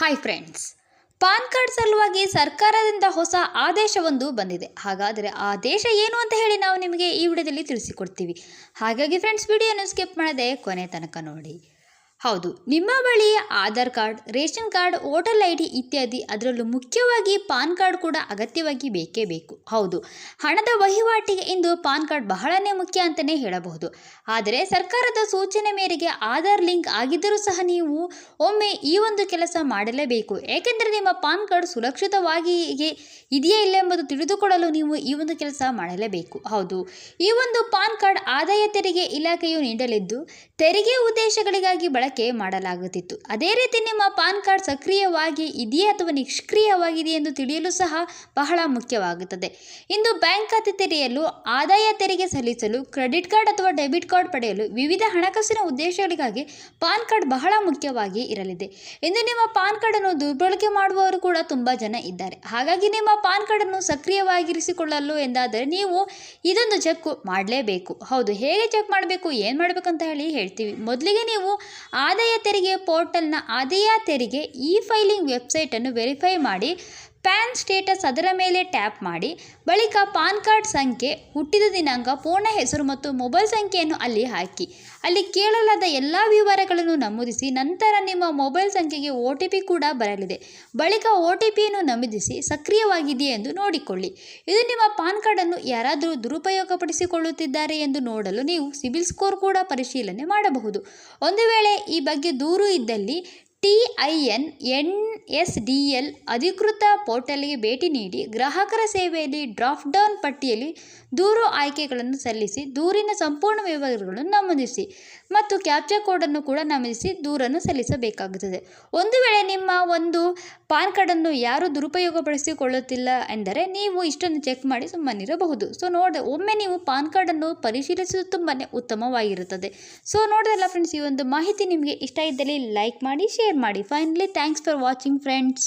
Hi friends PAN card ಸಲುವಾಗಿ ಸರ್ಕಾರದಿಂದ ಹೊಸ ಆದೇಶವೊಂದು ಬಂದಿದೆ. ಹಾಗಾದರೆ ಆದೇಶ ಏನು ಅಂತ ಹೇಳಿ ನಾವು ನಿಮಗೆ ಈ ವಿಡಿಯೋದಲ್ಲಿ ತಿಳಿಸಿಕೊಡ್ತೀವಿ. ಹಾಗಾಗಿ ಫ್ರೆಂಡ್ಸ್ ವಿಡಿಯೋನ ಸ್ಕಿಪ್ ಮಾಡದೆ ಕೊನೆ ತನಕ ನೋಡಿ. ಹೌದು. ನಿಮ್ಮ ಬಳಿ Aadhaar card, ration card, voter I D ಇತ್ಯಾದಿ ಅದರಲ್ಲೂ ಮುಖ್ಯವಾಗಿ ಪಾನ್ ಕಾರ್ಡ್ ಕೂಡ ಅಗತ್ಯವಾಗಿ ಬೇಕೇ ಬೇಕು. ಹೌದು. ಹಣದ ವಹಿವಾಟಿಗೆ ಇಂದು ಪಾನ್ ಕಾರ್ಡ್ ಬಹಳನೇ ಮುಖ್ಯ ಅಂತಲೇ ಹೇಳಬಹುದು. ಆದರೆ ಸರ್ಕಾರದ ಸೂಚನೆ ಮೇರೆಗೆ ಆಧಾರ್ ಲಿಂಕ್ ಆಗಿದ್ದರೂ ಸಹ ನೀವು ಒಮ್ಮೆ ಈ ಒಂದು ಕೆಲಸ ಮಾಡಲೇಬೇಕು. ಏಕೆಂದರೆ ನಿಮ್ಮ ಪಾನ್ ಕಾರ್ಡ್ ಸುರಕ್ಷಿತವಾಗಿ ಇದೆಯೇ ಇಲ್ಲ ಎಂಬುದು ತಿಳಿದುಕೊಳ್ಳಲು ನೀವು ಈ ಒಂದು ಕೆಲಸ ಮಾಡಲೇಬೇಕು. ಹೌದು. ಈ ಒಂದು ಪಾನ್ ಕಾರ್ಡ್ ಆದಾಯ ತೆರಿಗೆ ಇಲಾಖೆಯು ನೀಡಲಿದ್ದು ತೆರಿಗೆ ಉದ್ದೇಶಗಳಿಗಾಗಿ ಬಳಕೆ ಮಾಡಲಾಗುತ್ತಿತ್ತು. ಅದೇ ರೀತಿ ನಿಮ್ಮ ಪಾನ್ ಕಾರ್ಡ್ ಸಕ್ರಿಯವಾಗಿ ಇದೆಯೇ ಅಥವಾ ನಿಷ್ಕ್ರಿಯವಾಗಿದೆ ಎಂದು ತಿಳಿಯಲು ಸಹ ಬಹಳ ಮುಖ್ಯವಾಗುತ್ತದೆ. ಇಂದು ಬ್ಯಾಂಕ್ ಖಾತೆ ತೆರೆಯಲು, ಆದಾಯ ತೆರಿಗೆ ಸಲ್ಲಿಸಲು, ಕ್ರೆಡಿಟ್ ಕಾರ್ಡ್ ಅಥವಾ ಡೆಬಿಟ್ ಕಾರ್ಡ್ ಪಡೆಯಲು ವಿವಿಧ ಹಣಕಾಸಿನ ಉದ್ದೇಶಗಳಿಗಾಗಿ ಪಾನ್ ಕಾರ್ಡ್ ಬಹಳ ಮುಖ್ಯವಾಗಿ ಇರಲಿದೆ. ಇಂದು ನಿಮ್ಮ ಪಾನ್ ಕಾರ್ಡನ್ನು ದುರ್ಬಳಕೆ ಮಾಡುವವರು ಕೂಡ ತುಂಬ ಜನ ಇದ್ದಾರೆ. ಹಾಗಾಗಿ ನಿಮ್ಮ ಪಾನ್ ಕಾರ್ಡನ್ನು ಸಕ್ರಿಯವಾಗಿರಿಸಿಕೊಳ್ಳಲು ಎಂದಾದರೆ ನೀವು ಇದೊಂದು ಚೆಕ್ ಮಾಡಲೇಬೇಕು. ಹೌದು, ಹೇಗೆ ಚೆಕ್ ಮಾಡಬೇಕು, ಏನು ಮಾಡಬೇಕು ಅಂತ ಹೇಳಿ ಹೇಳ್ತೀವಿ. ಮೊದಲಿಗೆ ನೀವು ಆದಾಯ ತೆರಿಗೆ ಪೋರ್ಟಲ್ನ ಆದಾಯ ತೆರಿಗೆ ಇ ಫೈಲಿಂಗ್ ವೆಬ್ಸೈಟನ್ನು ವೆರಿಫೈ ಮಾಡಿ ಪ್ಯಾನ್ ಸ್ಟೇಟಸ್ ಅದರ ಮೇಲೆ ಟ್ಯಾಪ್ ಮಾಡಿ, ಬಳಿಕ ಪಾನ್ ಕಾರ್ಡ್ ಸಂಖ್ಯೆ, ಹುಟ್ಟಿದ ದಿನಾಂಕ, ಪೂರ್ಣ ಹೆಸರು ಮತ್ತು ಮೊಬೈಲ್ ಸಂಖ್ಯೆಯನ್ನು ಅಲ್ಲಿ ಹಾಕಿ. ಅಲ್ಲಿ ಕೇಳಲಾದ ಎಲ್ಲ ವಿವರಗಳನ್ನು ನಮೂದಿಸಿ, ನಂತರ ನಿಮ್ಮ ಮೊಬೈಲ್ ಸಂಖ್ಯೆಗೆ ಒ ಟಿ ಪಿ ಕೂಡ ಬರಲಿದೆ. ಬಳಿಕ ಒ ಟಿ ಪಿಯನ್ನು ನಮೂದಿಸಿ, ಸಕ್ರಿಯವಾಗಿದೆಯೇ ಎಂದು ನೋಡಿಕೊಳ್ಳಿ. ಇದು ನಿಮ್ಮ ಪಾನ್ ಕಾರ್ಡನ್ನು ಯಾರಾದರೂ ದುರುಪಯೋಗಪಡಿಸಿಕೊಳ್ಳುತ್ತಿದ್ದಾರೆ ಎಂದು ನೋಡಲು ನೀವು ಸಿಬಿಲ್ ಸ್ಕೋರ್ ಕೂಡ ಪರಿಶೀಲನೆ ಮಾಡಬಹುದು. ಒಂದು ವೇಳೆ ಈ ಬಗ್ಗೆ ದೂರು ಇದ್ದಲ್ಲಿ T I N N S D L ಅಧಿಕೃತ ಪೋರ್ಟಲ್ಗೆ ಭೇಟಿ ನೀಡಿ ಗ್ರಾಹಕರ ಸೇವೆಯಲ್ಲಿ ಡ್ರಾಪ್ ಡೌನ್ ಪಟ್ಟಿಯಲ್ಲಿ ದೂರು ಆಯ್ಕೆಗಳನ್ನು ಸಲ್ಲಿಸಿ, ದೂರಿನ ಸಂಪೂರ್ಣ ವಿವರಗಳನ್ನು ನಮೂದಿಸಿ ಮತ್ತು ಕ್ಯಾಪ್ಚರ್ ಕೋಡನ್ನು ಕೂಡ ನಮೂದಿಸಿ ದೂರನ್ನು ಸಲ್ಲಿಸಬೇಕಾಗುತ್ತದೆ. ಒಂದು ವೇಳೆ ನಿಮ್ಮ ಒಂದು ಪಾನ್ ಕಾರ್ಡನ್ನು ಯಾರು ದುರುಪಯೋಗಪಡಿಸಿಕೊಳ್ಳುತ್ತಿಲ್ಲ ಎಂದರೆ ನೀವು ಇಷ್ಟನ್ನು ಚೆಕ್ ಮಾಡಿ ಸುಮ್ಮನಿರಬಹುದು. ಸೊ, ನೋಡ, ಒಮ್ಮೆ ನೀವು ಪಾನ್ ಕಾರ್ಡನ್ನು ಪರಿಶೀಲಿಸುವುದು ತುಂಬಾ ಉತ್ತಮವಾಗಿರುತ್ತದೆ. ಸೊ ನೋಡಿದಲ್ಲ ಫ್ರೆಂಡ್ಸ್ ಈ ಒಂದು ಮಾಹಿತಿ ನಿಮಗೆ ಇಷ್ಟ ಇದ್ದಲ್ಲಿ ಲೈಕ್ ಮಾಡಿ ಶೇರ್ ಮಾಡಿ finally thanks for watching friends